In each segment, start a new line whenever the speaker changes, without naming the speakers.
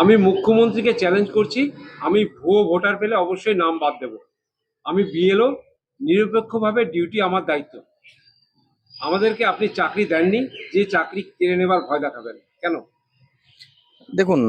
আমি মুখ্যমন্ত্রীকে চ্যালেঞ্জ করছি, আমি ভুয়ো ভোটার পেলে অবশ্যই নাম বাদ দেব। আমি বিএলও নিরপেক্ষভাবে ডিউটি আমার দায়িত্ব। আমাদেরকে আপনি চাকরি দেননি, যে চাকরি কেড়ে নেবার ভয় দেখাবেন। কেন?
দেখুন,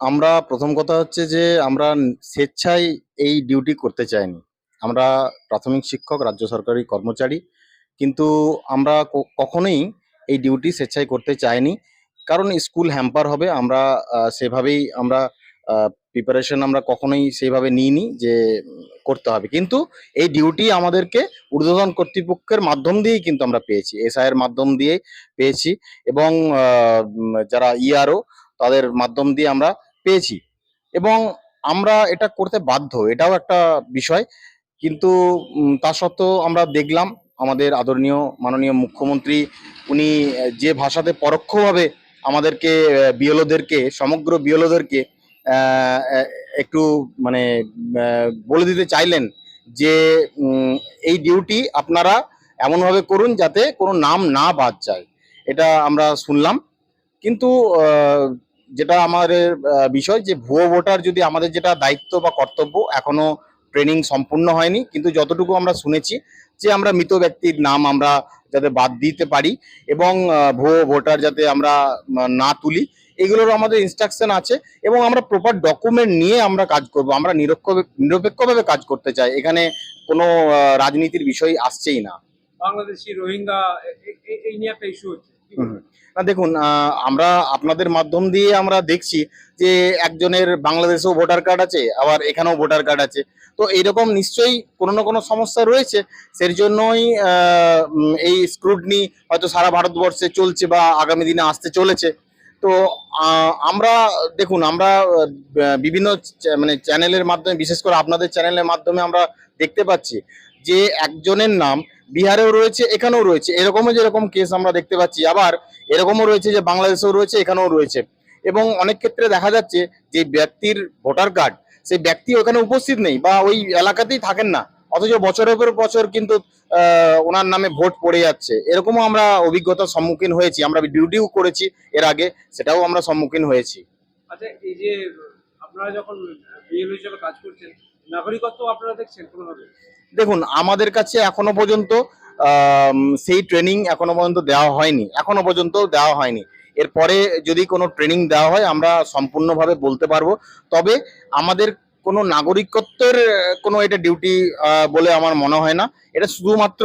আমরা প্রথম কথা হচ্ছে যে, আমরা স্বেচ্ছায় এই ডিউটি করতে চাইনি। আমরা প্রাথমিক শিক্ষক, রাজ্য সরকারি কর্মচারী, কিন্তু আমরা কখনোই এই ডিউটি স্বেচ্ছায় করতে চাইনি। কারণ স্কুল হ্যাম্পার হবে, আমরা সেভাবেই আমরা প্রিপারেশন আমরা কখনোই সেইভাবে নিইনি যে, করতে হবে। কিন্তু এই ডিউটি আমাদেরকে ঊর্ধ্বতন কর্তৃপক্ষের মাধ্যম দিয়েই কিন্তু আমরা পেয়েছি এসআই এর মাধ্যম দিয়ে পেয়েছি এবং যারা ইআরও তাদের মাধ্যম দিয়ে আমরা পেয়েছি। এবং আমরা এটা করতে বাধ্য, এটাও একটা বিষয়। কিন্তু তা সত্ত্বেও আমরা দেখলাম আমাদের আদরণীয়, মাননীয় মুখ্যমন্ত্রী, উনি যে ভাষাতে পরোক্ষভাবে আমাদেরকে বিএলওদেরকে, সমগ্র বিএলওদেরকে একটু মানে বলে দিতে চাইলেন যে এই ডিউটি আপনারা এমনভাবে করুন যাতে কোনো নাম না বাদ যায়। এটা আমরা শুনলাম। কিন্তু যেটা আমাদের বিষয় যে, ভুয়ো ভোটার যদি আমাদের যেটা দায়িত্ব বা কর্তব্য এখনও ট্রেনিং সম্পূর্ণ হয়নি, কিন্তু যতটুকু আমরা শুনেছি যে আমরা মৃত ব্যক্তির নাম আমরা যাতে বাদ দিতে পারি এবং ভুয়ো ভোটার যাতে আমরা না তুলি এগুলোর আমাদের ইনস্ট্রাকশন আছে এবং আমরা প্রপার ডকুমেন্ট নিয়ে আমরা কাজ করব। আমরা নিরক্ষ নিরপেক্ষভাবে কাজ করতে চাই। এখানে কোনো রাজনীতির বিষয় আসছেই না।
বাংলাদেশি রোহিঙ্গা এই নিয়ে একটা ইস্যু হচ্ছে?
না, দেখুন আমরা আপনাদের মাধ্যম দিয়ে আমরা দেখছি যে একজনের বাংলাদেশেও ভোটার কার্ড আছে, আবার এখানেও ভোটার কার্ড আছে। তো এইরকম নিশ্চয়ই কোনো না কোনো সমস্যা রয়েছে সেই জন্যই এই স্ক্রুটনি হয়তো সারা ভারতবর্ষে চলছে বা আগামী দিনে আসতে চলেছে। তো আমরা, দেখুন, আমরা বিভিন্ন মানে চ্যানেলের মাধ্যমে, বিশেষ করে আপনাদের চ্যানেলের মাধ্যমে আমরা দেখতে পাচ্ছি। যে একজনের নাম বিহারেও রয়েছে, এখানেও রয়েছে। এরকমও যেরকম কেস আমরা দেখতে পাচ্ছি, আবার এরকমও রয়েছে যে বাংলাদেশেও রয়েছে, এখানেও রয়েছে। এবং অনেক ক্ষেত্রে দেখা যাচ্ছে যে ব্যক্তির ভোটার কার্ড, সেই ব্যক্তি ওখানে উপস্থিত নেই বা ওই এলাকাতেই থাকেন না। অথচ বছরের পর বছর কিন্তু ওনার নামে ভোট পড়ে যাচ্ছে। এরকমও আমরা অভিজ্ঞতার সম্মুখীন হয়েছি। আমরা ডিউটিও করেছি এর আগে, সেটাও আমরা সম্মুখীন হয়েছি।
আচ্ছা এই যে আপনারা যখন বিএলও হিসেবে কাজ করছেন
দেখুন, আমাদের কাছে এখনও পর্যন্ত সেই ট্রেনিং এখনও পর্যন্ত দেওয়া হয়নি। এখনও পর্যন্ত দেওয়া হয়নি। এরপরে যদি কোনো ট্রেনিং দেওয়া হয়, আমরা সম্পূর্ণভাবে বলতে পারব। তবে আমাদের কোনো নাগরিকত্বের কোনো এটা ডিউটি বলে আমার মনে হয় না। এটা শুধুমাত্র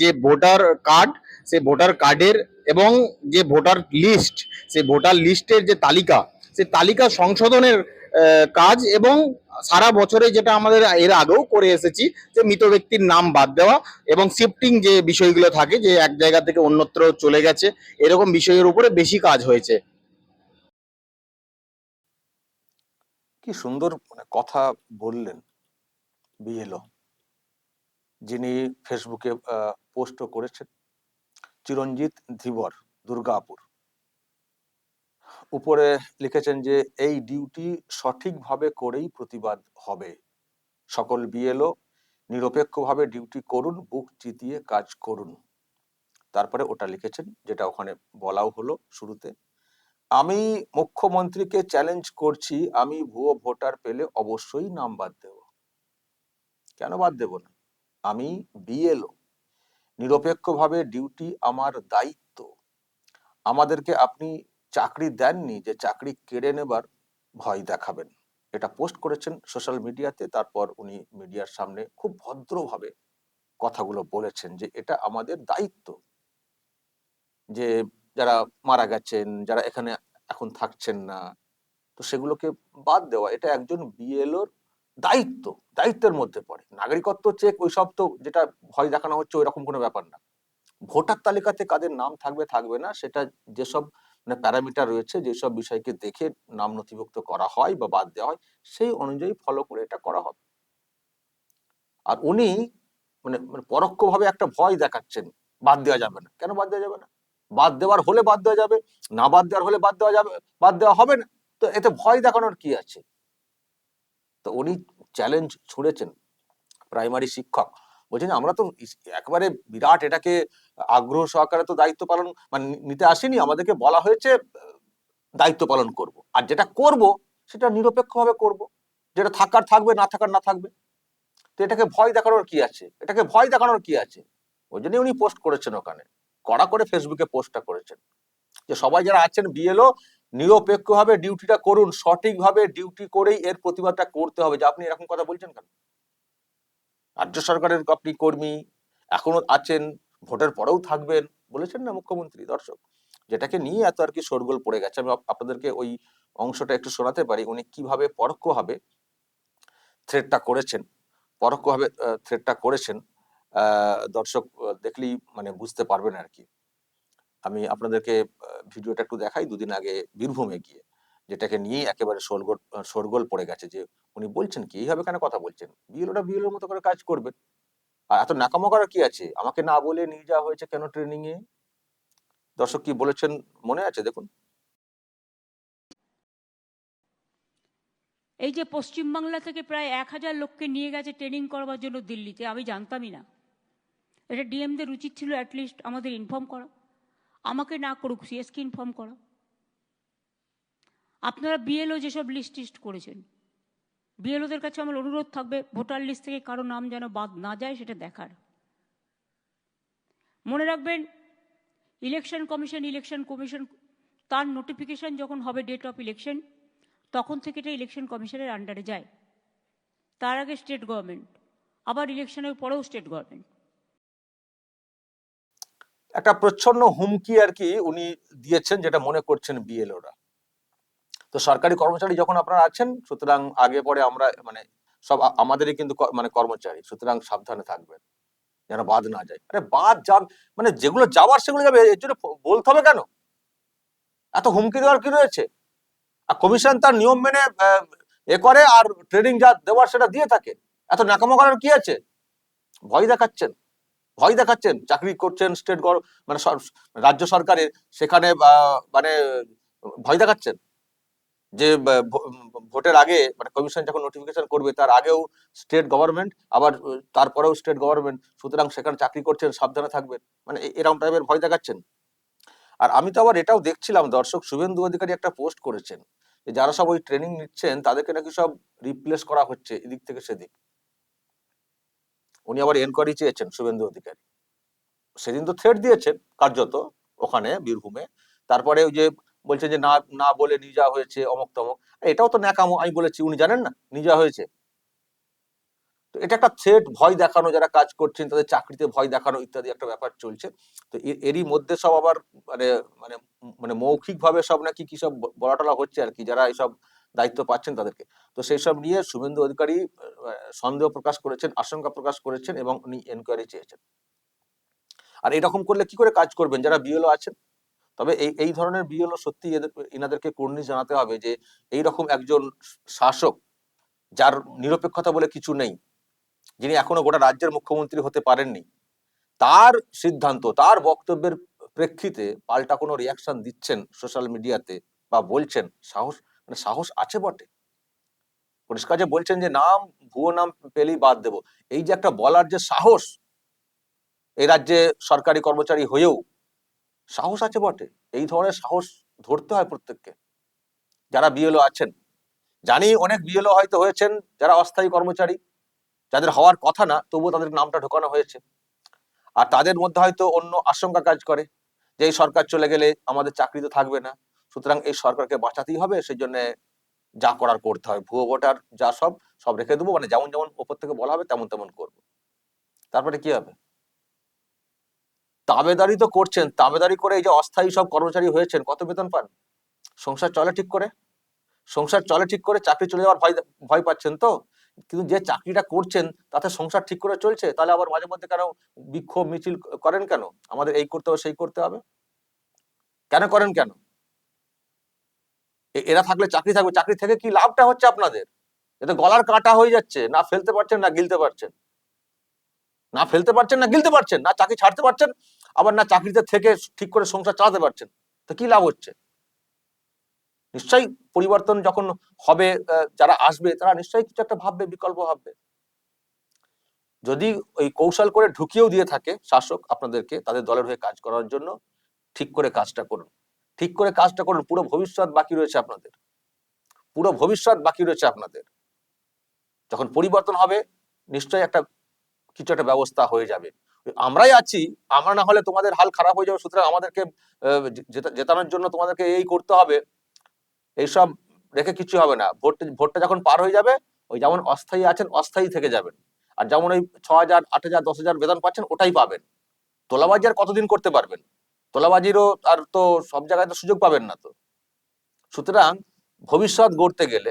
যে ভোটার কার্ড সেই ভোটার কার্ডের এবং যে ভোটার লিস্ট সেই ভোটার লিস্টের যে তালিকা সেই তালিকা সংশোধনের কাজ এবং সারা বছরে যেটা আমাদের এর আগেও করে এসেছি, যে মৃত ব্যক্তির নাম বাদ দেওয়া এবং শিফটিং যে বিষয়গুলো থাকে, যে এক জায়গা থেকে অন্যত্র চলে গেছে, এরকম বিষয়ের উপরে বেশি কাজ হয়েছে।
কি সুন্দর মানে কথা বললেন বিএলও যিনি ফেসবুকে পোস্টও করেছেন, চিরঞ্জিত ধীবর, দুর্গাপুর। উপরে লিখেছেন যে, এই ডিউটি সঠিকভাবে করেই প্রতিবাদ হবে। সকল বিএলও নিরপেক্ষভাবে ডিউটি করুন, বুক চিতিয়ে কাজ করুন। তারপরে ওটা লিখেছেন, যেটা ওখানে বলাও হলো শুরুতে। আমি মুখ্যমন্ত্রীকে চ্যালেঞ্জ করছি, আমি ভুয়ো ভোটার পেলে অবশ্যই নাম বাদ দেব। কেন বাদ দেব না? আমি বিএলও, নিরপেক্ষভাবে ডিউটি আমার দায়িত্ব। আমাদেরকে আপনি চাকরি দেননি, যে চাকরি কেড়ে নেবার ভয় দেখাবেন। এটা পোস্ট করেছেন সোশ্যাল মিডিয়াতে, তারপর উনি মিডিয়ার সামনে খুব ভদ্রভাবে কথাগুলো বলেছেন যে এটা আমাদের দায়িত্ব। যে যারা মারা গেছেন, যারা এখানে এখন থাকছেন না, তো সেগুলোকে বাদ দেওয়া, এটা একজন বিএলওর দায়িত্ব, দায়িত্বের মধ্যে পড়ে। নাগরিকত্ব চেক, ওইসব তো যেটা ভয় দেখানো হচ্ছে, ওইরকম কোনো ব্যাপার না। ভোটার তালিকাতে কাদের নাম থাকবে থাকবে না, সেটা যেসব মানে প্যারামিটার রয়েছে যেসব বিষয়কে দেখে নাম নথিভুক্ত করা হয় বা বাদ দেওয়া হয়, সেই অনুযায়ী ফলো করে এটা করা হবে। আর উনি মানে মানে পরোক্ষভাবে একটা ভয় দেখাচ্ছেন, বাদ দেওয়া যাবে না। কেন বাদ দেওয়া যাবে না? বাদ দেওয়ার হলে বাদ দেওয়া যাবে, না বাদ দেওয়ার হলে বাদ দেওয়া যাবে, বাদ দেওয়া হবে না। তো এতে ভয় দেখানোর কি আছে? তো উনি চ্যালেঞ্জ ছুঁড়েছেন। প্রাইমারি শিক্ষক। বলছেন আমরা তো একবারে বিরাট এটাকে আগ্রহ সহকারে তো দায়িত্ব পালন মানে নিতে আসেনি, আমাদেরকে বলা হয়েছে দায়িত্ব পালন করব। আর যেটা করব, সেটা নিরপেক্ষভাবে করব। যেটা থাকার থাকবে, না থাকার না থাকবে। তো এটাকে ভয় দেখানোর কি আছে? এটাকে ভয় দেখানোর কি আছে? ওই জন্যই উনি পোস্ট করেছেন ওখানে। কড়া করে ফেসবুকে পোস্টটা করেছেন। যে সবাই যারা আছেন, বিএলও, নিরপেক্ষভাবে ডিউটিটা করুন, সঠিকভাবে ডিউটি করেই এর প্রতিবাদটা করতে হবে। যে আপনি এরকম কথা বলছেন কেন? রাজ্য সরকারের আপনি কর্মী, এখনও আছেন ভোটের পরেও থাকবেন বলেছেন না মুখ্যমন্ত্রী, দর্শক। যেটাকে নিয়ে এত আর কি শোরগোল পড়ে গেছে। আমি আপনাদেরকে ওই অংশটা একটু শোনাতে পারি। উনি কীভাবে পরোক্ষভাবে থ্রেডটা করেছেন, পরোক্ষভাবে থ্রেডটা করেছেন দর্শক দেখলেই মানে বুঝতে পারবেন আর কি। আমি আপনাদেরকে ভিডিওটা একটু দেখাই। দুদিন আগে বীরভূমে গিয়ে যেটাকে নিয়ে একেবারে শোরগোল শোরগোল পড়ে গেছে যে উনি বলছেন কি, এইভাবে কেন কথা বলছেন? বিএলওটা বিএলওর মতো করে কাজ করবেন। আর এত নাকামো করার কি আছে? আমাকে না বলে নিয়ে যাওয়া হয়েছে কেন ট্রেনিং এ? দর্শক কি বলেছেন? মনে আছে? দেখুন।
এই যে পশ্চিমবাংলা থেকে প্রায় এক হাজার লোককে নিয়ে গেছে ট্রেনিং করবার জন্য দিল্লিতে, আমি জানতামই না। এটা ডিএমদের উচিত ছিল অ্যাটলিস্ট আমাদের ইনফর্ম করা। আমাকে না করুক সিএসকে ইনফর্ম করা। আপনারা বিএলও যেসব লিস্ট টিস্ট করেছেন বিএলওদের কাছে আমার অনুরোধ থাকবে, ভোটার লিস্ট থেকে কারও নাম যেন বাদ না যায় সেটা দেখার। মনে রাখবেন, ইলেকশন কমিশন ইলেকশন কমিশন, তার নোটিফিকেশন যখন হবে ডেট অফ ইলেকশন, তখন থেকে এটা ইলেকশন কমিশনের আন্ডারে যায়। তার আগে স্টেট গভর্নমেন্ট, আবার ইলেকশনের পরেও স্টেট গভর্নমেন্ট।
একটা প্রচ্ছন্ন হুমকি আর কি উনি দিয়েছেন, যেটা মনে করছেন বিএলওরা। তো সরকারি কর্মচারী যখন আপনারা আছেন, সুতরাং আগে পরে আমরা মানে সব আমাদেরই কিন্তু মানে কর্মচারী, সুতরাং সাবধানে থাকবেন। যেন বাদ না যায়। আরে বাদ যাব মানে যেগুলো যাওয়ার সেগুলো যাবে, এর জন্য বলতে হবে কেন? এত হুমকি দেওয়ার কি রয়েছে? আর কমিশন তার নিয়ম মেনে, এ করে আর ট্রেনিং যা দেওয়ার সেটা দিয়ে থাকে। এত নাকামো করার কি আছে? ভয় দেখাচ্ছেন। ভয় দেখাচ্ছেন। চাকরি করছেন স্টেট মানে রাজ্য সরকারের, সেখানে মানে ভয় দেখাচ্ছেন। যে ভোটের আগে মানে কমিশন যখন নোটিফিকেশন করবে, তার আগেও স্টেট গভর্নমেন্ট আবার তারপরেও স্টেট গভর্নমেন্ট সুতরাং সেখানে চাকরি করছেন, সাবধানে থাকবেন। মানে এরকম টাইপের ভয় দেখাচ্ছেন। আর আমি তো আবার এটাও দেখছিলাম, দর্শক শুভেন্দু অধিকারী একটা পোস্ট করেছেন যারা সব ওই ট্রেনিং নিচ্ছেন, তাদেরকে নাকি সব রিপ্লেস করা হচ্ছে, এদিক থেকে সেদিক। উনি আবার এনকোয়ারি চেয়েছেন শুভেন্দু অধিকারী। সেদিন তো থ্রেট দিয়েছেন, কার্যত, ওখানে, বীরভূমে। তারপরে ওই যে বলছেন যে না না বলে নিজা হয়েছে, অমক তমক। এটাও তো ন্যাকামো, আমি বলেছি, উনি জানেন না? নিজা হয়েছে। তো এটা একটা থ্রেট ভয় দেখানো, যারা কাজ করছেন, তাদের চাকরিতে ভয় দেখানো ইত্যাদি একটা ব্যাপার চলছে। তো এরই মধ্যে সব আবার মানে মানে মানে মৌখিক ভাবে সব নাকি কি সব বলাটলা হচ্ছে আর কি, যারা এইসব দায়িত্ব পাচ্ছেন তাদেরকে। তো সেই সব নিয়ে শুভেন্দু অধিকারী সন্দেহ প্রকাশ করেছেন, আশঙ্কা প্রকাশ করেছেন এবং উনি এনকোয়ারি চেয়েছেন। আর এরকম করলে কি করে কাজ করবেন? যারা বিএলও আছেন? তবে এই এই ধরনের বিএলও সত্যি এনাদেরকে কর্নিশ জানাতে হবে যে এই রকম একজন শাসক যার নিরপেক্ষতা বলে কিছু নেই, যিনি এখনও গোটা রাজ্যের মুখ্যমন্ত্রী হতে পারেননি, তার সিদ্ধান্ত, তার বক্তব্যের প্রেক্ষিতে পাল্টা কোনো রিয়াকশন দিচ্ছেন সোশ্যাল মিডিয়াতে বা বলছেন, সাহস মানে সাহস আছে বটে। পরিষ্কার যে বলছেন যে নাম, ভুয়ো নাম পেলেই বাদ দেব, এই যে একটা বলার যে সাহস, এই রাজ্যে সরকারি কর্মচারী হয়েও সাহস আছে বটে। এই ধরনের সাহস ধরতে হয় প্রত্যেককে। যারা বিএলও আছেন, জানি অনেক বিএলও হয়তো হয়েছেন, যারা অস্থায়ী কর্মচারী, যাদের হওয়ার কথা না, তবুও তাদের নামটা ঢোকানো হয়েছে। আর তাদের মধ্যে হয়তো অন্য আশঙ্কা কাজ করে, যে এই সরকার চলে গেলে আমাদের চাকরি তো থাকবে না। সুতরাং এই সরকারকে বাঁচাতেই হবে সেই জন্য যা করার করতে হয়। ভুয়ো ভোটার যা সব সব রেখে দেবো মানে যেমন যেমন ওপর থেকে বলা হবে, তেমন তেমন করব। তারপরে কি হবে? তাবেদারি তো করছেন, তাবেদারি করে এই যে অস্থায়ী সব কর্মচারী হয়েছেন, কত বেতন পান? সংসার চলে ঠিক করে? সংসার চলে ঠিক করে চাকরি চলে যাওয়ার ভয় ভয় পাচ্ছেন তো? কিন্তু যে চাকরিটা করছেন, তাতে সংসার ঠিক করে চলছে? তাহলে আবার মাঝে মধ্যে কেন বিক্ষোভ মিছিল করেন কেন? আমাদের এই করতে হবে, সেই করতে হবে? কেন করেন কেন? এরা থাকলে চাকরি থাকবে, চাকরি থেকে কি লাভটা হচ্ছে আপনাদের? এতে গলার কাটা হয়ে যাচ্ছে, না ফেলতে পারছেন, না গিলতে পারছেন। না ফেলতে পারছেন, না গিলতে পারছেন, না চাকরি ছাড়তে পারছেন আবার না চাকরিতে থেকে ঠিক করে সংসার চালাতে পারছেন। তো কি লাভ হচ্ছে? নিশ্চয়ই পরিবর্তন যখন হবে যারা আসবে, তারা নিশ্চয়ই কিছু একটা ভাববে, বিকল্প ভাববে। যদি ওই কৌশল করে ঢুকিয়েও দিয়ে থাকে শাসক আপনাদেরকে তাদের দলের হয়ে কাজ করার জন্য, ঠিক করে কাজটা করুন। ঠিক করে কাজটা করুন, পুরো ভবিষ্যৎ বাকি রয়েছে আপনাদের। পুরো ভবিষ্যৎ বাকি রয়েছে আপনাদের। যখন পরিবর্তন হবে, নিশ্চয়ই একটা কিছু একটা ব্যবস্থা হয়ে যাবে। আমরাই আছি, আমরা না হলে তোমাদের হাল খারাপ হয়ে যাবে। সুতরাং আমাদেরকে জেতানোর জন্য তোমাদেরকে এই করতে হবে। এইসব রেখে কিছু হবে না। ভোট, ভোটটা যখন পার হয়ে যাবে, ওই যেমন অস্থায়ী আছেন, অস্থায়ী থেকে যাবেন। আর যেমন ওই ছ হাজার আট হাজার দশ হাজার বেতন পাচ্ছেন, ওটাই পাবেন। তোলাবাজি আর কতদিন করতে পারবেন? তোলাবাজিরও আর তো সব জায়গায় তো সুযোগ পাবেন না তো। সুতরাং ভবিষ্যৎ গড়তে গেলে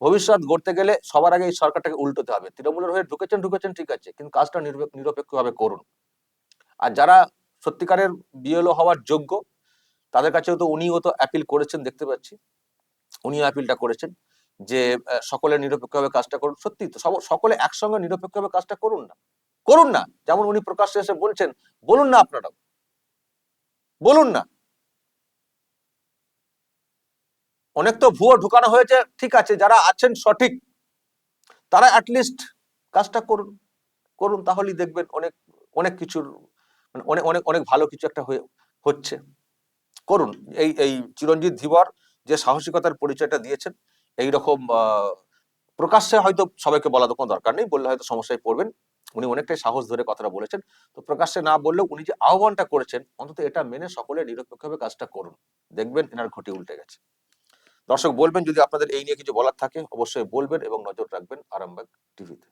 ভবিষ্যৎ গড়তে গেলে সবার আগে এই সরকারটাকে উল্টোতে হবে। তৃণমূলের হয়ে ঢুকেছেন ঢুকেছেন, ঠিক আছে, কিন্তু কাজটা নিরপে- নিরপেক্ষভাবে করুন। আর যারা সত্যিকারের বিএলও হওয়ার যোগ্য, তাদের কাছেও তো উনিও তো অ্যাপিল করেছেন, দেখতে পাচ্ছি। উনিও অ্যাপিলটা করেছেন যে সকলে নিরপেক্ষভাবে কাজটা করুন। সত্যি তো সকলে একসঙ্গে নিরপেক্ষভাবে কাজটা করুন না। করুন না, যেমন উনি প্রকাশ্যে এসে বলছেন, বলুন না আপনারাও। বলুন না। অনেক তো ভুয়ো ঢুকানো হয়েছে, ঠিক আছে, যারা আছেন সঠিক, তারা অ্যাটলিস্ট কাজটা করুন করুন, তাহলেই দেখবেন অনেক অনেক কিছুর মানে অনেক অনেক অনেক ভালো কিছু একটা হয়ে, হচ্ছে। করুন, এই এই চিরঞ্জিত ধীবর যে সাহসিকতার পরিচয়টা দিয়েছেন এই রকম প্রকাশ্যে হয়তো সবাইকে বলা তো কোনো দরকার নেই, বললে হয়তো সমস্যায় পড়বেন, উনি অনেকটাই সাহস ধরে কথাটা বলেছেন, তো প্রকাশ্যে না বললেও উনি যে আহ্বানটা করেছেন, অন্তত এটা মেনে সকলে নিরপেক্ষভাবে কাজটা করুন, দেখবেন এনার ঘটি উল্টে গেছে। দর্শক, বলবেন যদি আপনাদের এই নিয়ে কিছু বলার থাকে, অবশ্যই বলবেন এবং নজর রাখবেন আরামবাগ টিভিতে।